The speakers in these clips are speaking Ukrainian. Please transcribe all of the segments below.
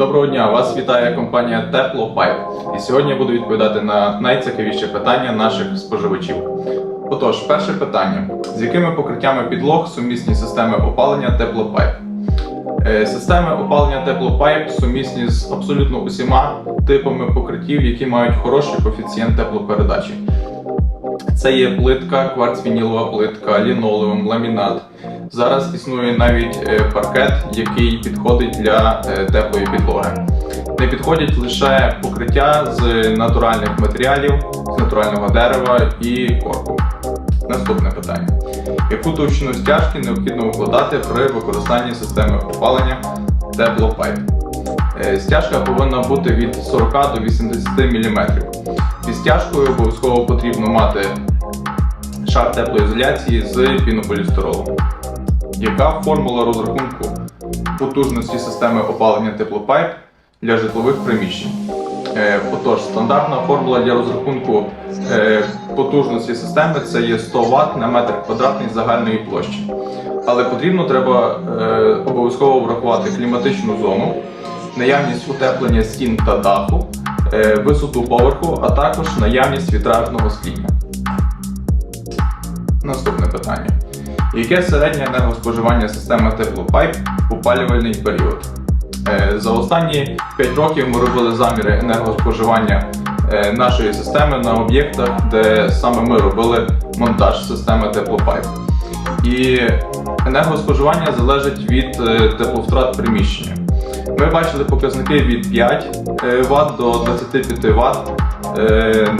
Доброго дня! Вас вітає компанія Теплопайп. І сьогодні я буду відповідати на найцікавіші питання наших споживачів. Отож, перше питання: з якими покриттями підлог сумісні системи опалення Теплопайп? Е, Системи опалення Теплопайп сумісні з абсолютно усіма типами покриттів, які мають хороший коефіцієнт теплопередачі. Це є плитка, кварцвінілова плитка, лінолеум, ламінат. Зараз існує навіть е, паркет, який підходить для е, теплої підлоги. Не підходять лише покриття з натуральних матеріалів, з натурального дерева і корку. Наступне питання: яку товщину стяжки необхідно укладати при використанні системи опалення теплопайп? Е, Стяжка повинна бути від 40 до 80 мм. Під стяжкою обов'язково потрібно мати шар теплоізоляції з пінополістиролу. Яка формула розрахунку потужності системи опалення теплопайп для житлових приміщень? Е, Отож, стандартна формула для розрахунку е, потужності системи це є 100 Вт на метр квадратний загальної площі. Але потрібно треба е, обов'язково врахувати кліматичну зону, наявність утеплення стін та даху, висоту поверху, а також наявність вітражного скління. Наступне питання. Яке середнє енергоспоживання системи теплопайп в опалювальний період? Е, За останні 5 років ми робили заміри енергоспоживання е, нашої системи на об'єктах, де саме ми робили монтаж системи теплопайп. І енергоспоживання залежить від е, тепловтрат приміщення. Ми бачили показники від 5 Вт до 25 Вт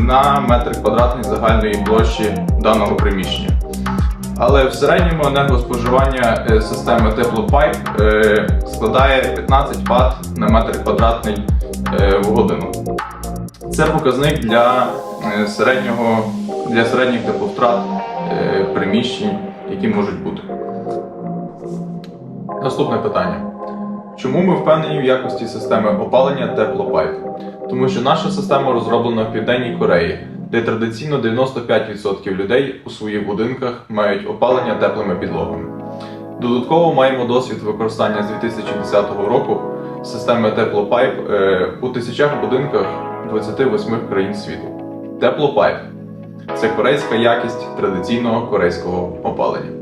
на метр квадратний загальної площі даного приміщення. Але в середньому енергоспоживання е, системи теплопайп е, складає 15 Вт на метр квадратний е, в годину. Це показник для середнього для середніх тепловтрат приміщень, які можуть бути. Наступне питання. Чому ми впевнені в якості системи опалення теплопайп? Тому що наша система розроблена в Південній Кореї, де традиційно 95% людей у своїх будинках мають опалення теплими підлогами. Додатково маємо досвід використання з 2010 року системи теплопайп е, у тисячах будинках 28 країн світу. Теплопайп це корейська якість традиційного корейського опалення.